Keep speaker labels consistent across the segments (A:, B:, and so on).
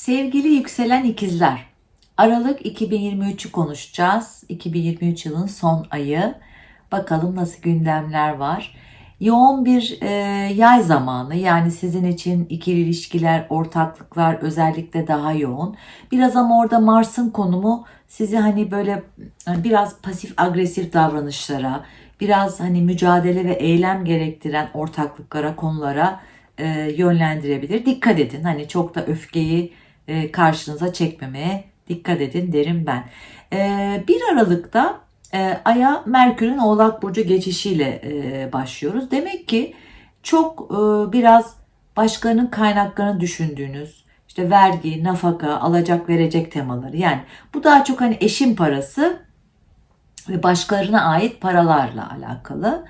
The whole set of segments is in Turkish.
A: Sevgili yükselen ikizler, Aralık 2023'ü konuşacağız. 2023 yılın son ayı. Bakalım nasıl gündemler var. Yoğun bir e, yay zamanı yani sizin için ikili ilişkiler, ortaklıklar özellikle daha yoğun. Biraz ama orada Mars'ın konumu sizi hani böyle hani biraz pasif agresif davranışlara, biraz hani mücadele ve eylem gerektiren ortaklıklara, konulara e, yönlendirebilir. Dikkat edin hani çok da öfkeyi e, karşınıza çekmemeye dikkat edin derim ben. E, 1 Aralık'ta e, Ay'a Merkür'ün Oğlak Burcu geçişiyle e, başlıyoruz. Demek ki çok biraz başkalarının kaynaklarını düşündüğünüz, işte vergi, nafaka, alacak verecek temaları. Yani bu daha çok hani eşin parası ve başkalarına ait paralarla alakalı.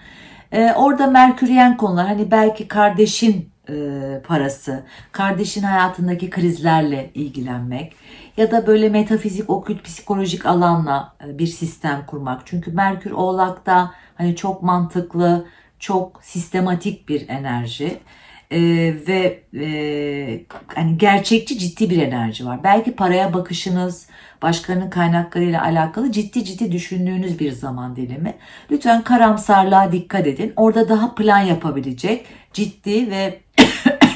A: Ee, orada merküryen konular hani belki kardeşin parası, kardeşin hayatındaki krizlerle ilgilenmek ya da böyle metafizik, okült, psikolojik alanla e, bir sistem kurmak. Çünkü Merkür Oğlak'ta hani çok mantıklı, çok sistematik bir enerji. Ee, ve e, hani gerçekçi ciddi bir enerji var. Belki paraya bakışınız, başkalarının kaynaklarıyla alakalı ciddi ciddi düşündüğünüz bir zaman dilimi. Lütfen karamsarlığa dikkat edin. Orada daha plan yapabilecek, ciddi ve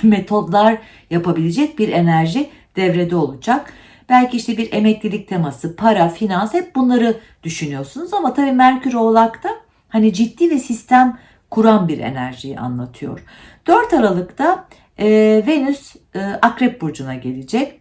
A: metodlar yapabilecek bir enerji devrede olacak. Belki işte bir emeklilik teması, para, finans hep bunları düşünüyorsunuz ama tabii Merkür Oğlak'ta hani ciddi ve sistem kuran bir enerjiyi anlatıyor. 4 Aralık'ta e, Venüs e, Akrep Burcu'na gelecek.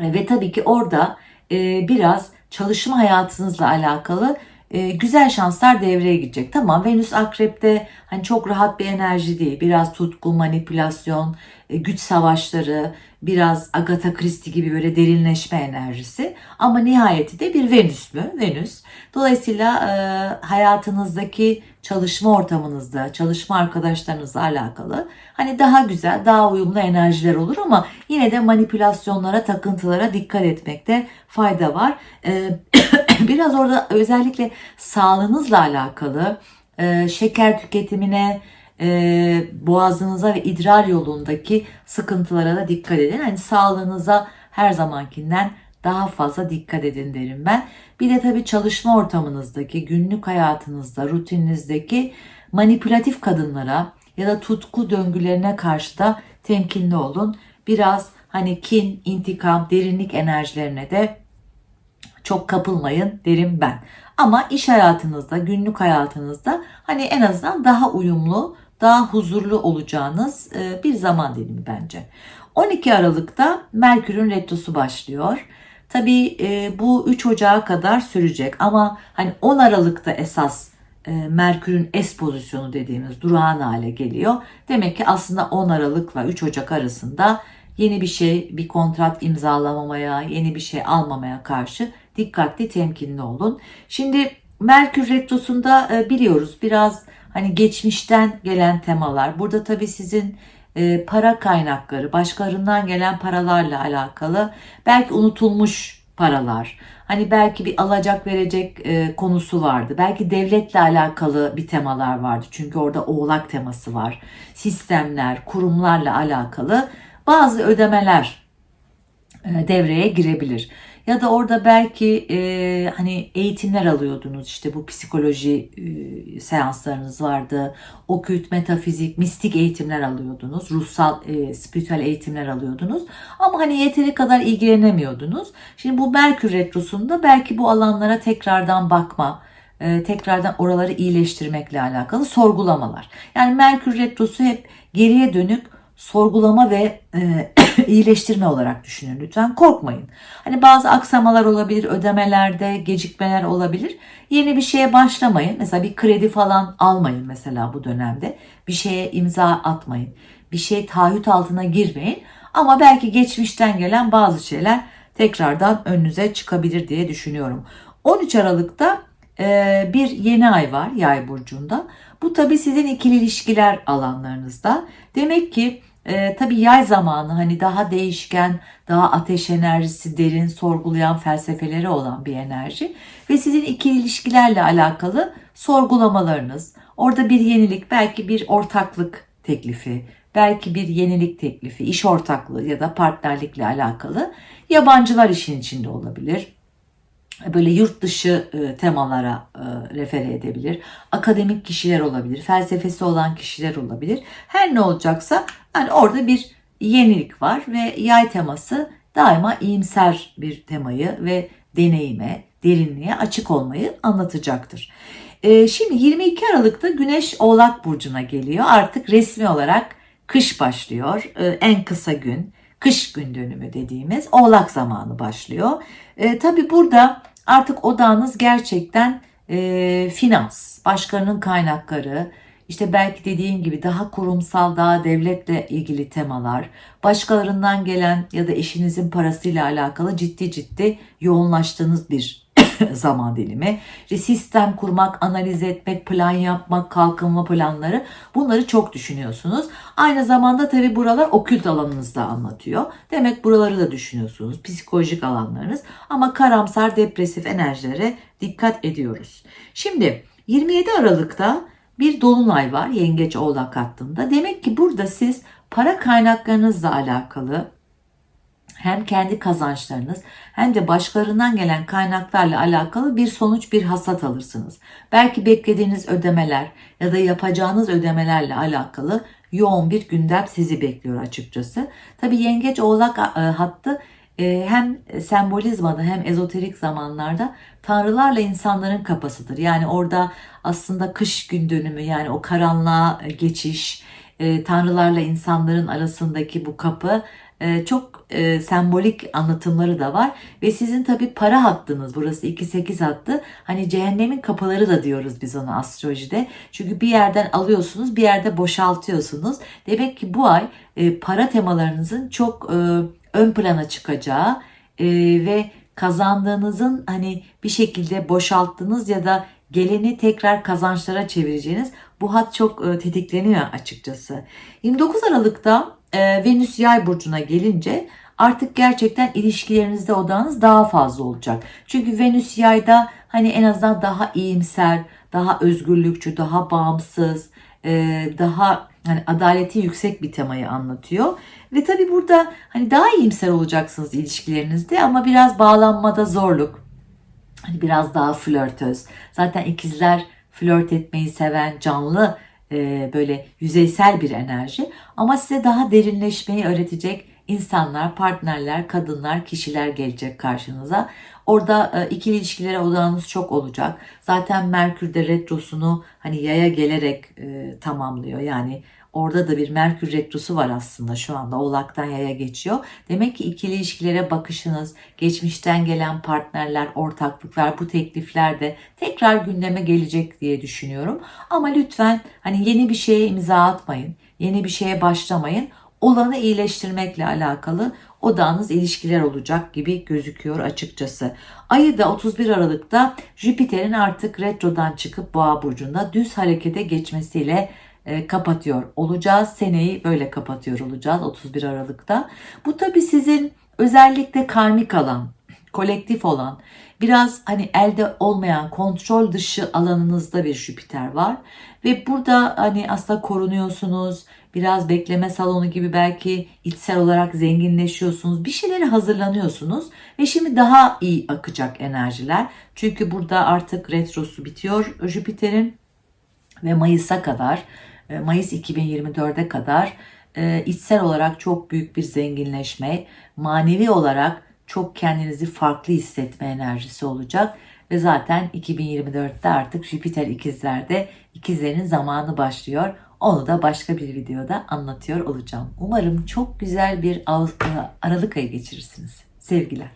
A: E, ve tabii ki orada e, biraz çalışma hayatınızla alakalı e, güzel şanslar devreye girecek. Tamam Venüs Akrep'te hani çok rahat bir enerji değil. Biraz tutku, manipülasyon, e, güç savaşları, biraz Agatha Christie gibi böyle derinleşme enerjisi. Ama nihayeti de bir Venüs mü? Venüs. Dolayısıyla e, hayatınızdaki çalışma ortamınızda, çalışma arkadaşlarınızla alakalı hani daha güzel, daha uyumlu enerjiler olur ama yine de manipülasyonlara, takıntılara dikkat etmekte fayda var. E, biraz orada özellikle sağlığınızla alakalı e, şeker tüketimine, e, boğazınıza ve idrar yolundaki sıkıntılara da dikkat edin. Hani sağlığınıza her zamankinden daha fazla dikkat edin derim ben. Bir de tabii çalışma ortamınızdaki, günlük hayatınızda, rutininizdeki manipülatif kadınlara ya da tutku döngülerine karşı da temkinli olun. Biraz hani kin, intikam, derinlik enerjilerine de çok kapılmayın derim ben. Ama iş hayatınızda, günlük hayatınızda hani en azından daha uyumlu, daha huzurlu olacağınız e, bir zaman dilimi bence. 12 Aralık'ta Merkür'ün retrosu başlıyor. Tabii e, bu 3 Ocağı kadar sürecek ama hani 10 Aralık'ta esas e, Merkür'ün es pozisyonu dediğimiz durağan hale geliyor. Demek ki aslında 10 Aralık'la 3 Ocak arasında yeni bir şey, bir kontrat imzalamamaya, yeni bir şey almamaya karşı dikkatli, temkinli olun. Şimdi Merkür Retrosu'nda e, biliyoruz biraz hani geçmişten gelen temalar. Burada tabii sizin e, para kaynakları, başkalarından gelen paralarla alakalı belki unutulmuş paralar. Hani belki bir alacak verecek e, konusu vardı. Belki devletle alakalı bir temalar vardı. Çünkü orada oğlak teması var. Sistemler, kurumlarla alakalı bazı ödemeler e, devreye girebilir. Ya da orada belki e, hani eğitimler alıyordunuz işte bu psikoloji e, seanslarınız vardı. Okült, metafizik, mistik eğitimler alıyordunuz. Ruhsal, e, spiritüel eğitimler alıyordunuz. Ama hani yeteri kadar ilgilenemiyordunuz. Şimdi bu Merkür Retrosu'nda belki bu alanlara tekrardan bakma, e, tekrardan oraları iyileştirmekle alakalı sorgulamalar. Yani Merkür Retrosu hep geriye dönük sorgulama ve e, iyileştirme olarak düşünün lütfen. Korkmayın. Hani bazı aksamalar olabilir, ödemelerde gecikmeler olabilir. Yeni bir şeye başlamayın. Mesela bir kredi falan almayın mesela bu dönemde. Bir şeye imza atmayın. Bir şey taahhüt altına girmeyin. Ama belki geçmişten gelen bazı şeyler tekrardan önünüze çıkabilir diye düşünüyorum. 13 Aralık'ta e, bir yeni ay var yay burcunda. Bu tabi sizin ikili ilişkiler alanlarınızda. Demek ki e, tabii yay zamanı hani daha değişken, daha ateş enerjisi, derin, sorgulayan felsefeleri olan bir enerji. Ve sizin ikili ilişkilerle alakalı sorgulamalarınız, orada bir yenilik, belki bir ortaklık teklifi, belki bir yenilik teklifi, iş ortaklığı ya da partnerlikle alakalı yabancılar işin içinde olabilir böyle yurt dışı e, temalara e, refere edebilir. Akademik kişiler olabilir, felsefesi olan kişiler olabilir. Her ne olacaksa yani orada bir yenilik var ve yay teması daima iyimser bir temayı ve deneyime, derinliğe açık olmayı anlatacaktır. E, şimdi 22 Aralık'ta Güneş Oğlak Burcu'na geliyor. Artık resmi olarak kış başlıyor. E, en kısa gün, kış gün dönümü dediğimiz Oğlak zamanı başlıyor. E, tabii burada artık odağınız gerçekten e, finans, başkalarının kaynakları, işte belki dediğim gibi daha kurumsal, daha devletle ilgili temalar, başkalarından gelen ya da eşinizin parasıyla alakalı ciddi ciddi yoğunlaştığınız bir zaman dilimi. İşte sistem kurmak, analiz etmek, plan yapmak, kalkınma planları bunları çok düşünüyorsunuz. Aynı zamanda tabii buralar okült alanınızda anlatıyor. Demek buraları da düşünüyorsunuz. Psikolojik alanlarınız ama karamsar, depresif enerjilere dikkat ediyoruz. Şimdi 27 Aralık'ta bir dolunay var Yengeç Oğlak hattında. Demek ki burada siz para kaynaklarınızla alakalı hem kendi kazançlarınız hem de başkalarından gelen kaynaklarla alakalı bir sonuç, bir hasat alırsınız. Belki beklediğiniz ödemeler ya da yapacağınız ödemelerle alakalı yoğun bir gündem sizi bekliyor açıkçası. Tabi yengeç oğlak e, hattı e, hem sembolizmada hem ezoterik zamanlarda tanrılarla insanların kapasıdır. Yani orada aslında kış gün dönümü yani o karanlığa geçiş, e, tanrılarla insanların arasındaki bu kapı çok e, sembolik anlatımları da var. Ve sizin tabi para hattınız burası 2-8 hattı. Hani cehennemin kapıları da diyoruz biz ona astrolojide. Çünkü bir yerden alıyorsunuz bir yerde boşaltıyorsunuz. Demek ki bu ay e, para temalarınızın çok e, ön plana çıkacağı e, ve kazandığınızın hani bir şekilde boşalttığınız ya da geleni tekrar kazançlara çevireceğiniz bu hat çok e, tetikleniyor açıkçası. 29 Aralık'ta e, Venüs Yay burcuna gelince artık gerçekten ilişkilerinizde odağınız daha fazla olacak. Çünkü Venüs Yay'da hani en azından daha iyimser, daha özgürlükçü, daha bağımsız, e, daha hani adaleti yüksek bir temayı anlatıyor. Ve tabi burada hani daha iyimser olacaksınız ilişkilerinizde ama biraz bağlanmada zorluk. Hani biraz daha flörtöz. Zaten ikizler flört etmeyi seven, canlı e, böyle yüzeysel bir enerji ama size daha derinleşmeyi öğretecek insanlar, partnerler, kadınlar, kişiler gelecek karşınıza. Orada e, ikili ilişkilere odağınız çok olacak. Zaten Merkür de retrosunu hani yaya gelerek e, tamamlıyor. Yani Orada da bir Merkür Retrosu var aslında şu anda Oğlak'tan yaya geçiyor. Demek ki ikili ilişkilere bakışınız, geçmişten gelen partnerler, ortaklıklar, bu teklifler de tekrar gündeme gelecek diye düşünüyorum. Ama lütfen hani yeni bir şeye imza atmayın, yeni bir şeye başlamayın. Olanı iyileştirmekle alakalı odağınız ilişkiler olacak gibi gözüküyor açıkçası. Ayı da 31 Aralık'ta Jüpiter'in artık retrodan çıkıp Boğa burcunda düz harekete geçmesiyle kapatıyor olacağız. Seneyi böyle kapatıyor olacağız 31 Aralık'ta. Bu tabi sizin özellikle karmik alan, kolektif olan, biraz hani elde olmayan kontrol dışı alanınızda bir Jüpiter var. Ve burada hani aslında korunuyorsunuz, biraz bekleme salonu gibi belki içsel olarak zenginleşiyorsunuz. Bir şeylere hazırlanıyorsunuz ve şimdi daha iyi akacak enerjiler. Çünkü burada artık retrosu bitiyor Jüpiter'in ve Mayıs'a kadar e, Mayıs 2024'e kadar e, içsel olarak çok büyük bir zenginleşme, manevi olarak çok kendinizi farklı hissetme enerjisi olacak. Ve zaten 2024'te artık Jüpiter ikizlerde ikizlerin zamanı başlıyor. Onu da başka bir videoda anlatıyor olacağım. Umarım çok güzel bir Aralık ayı geçirirsiniz. Sevgiler.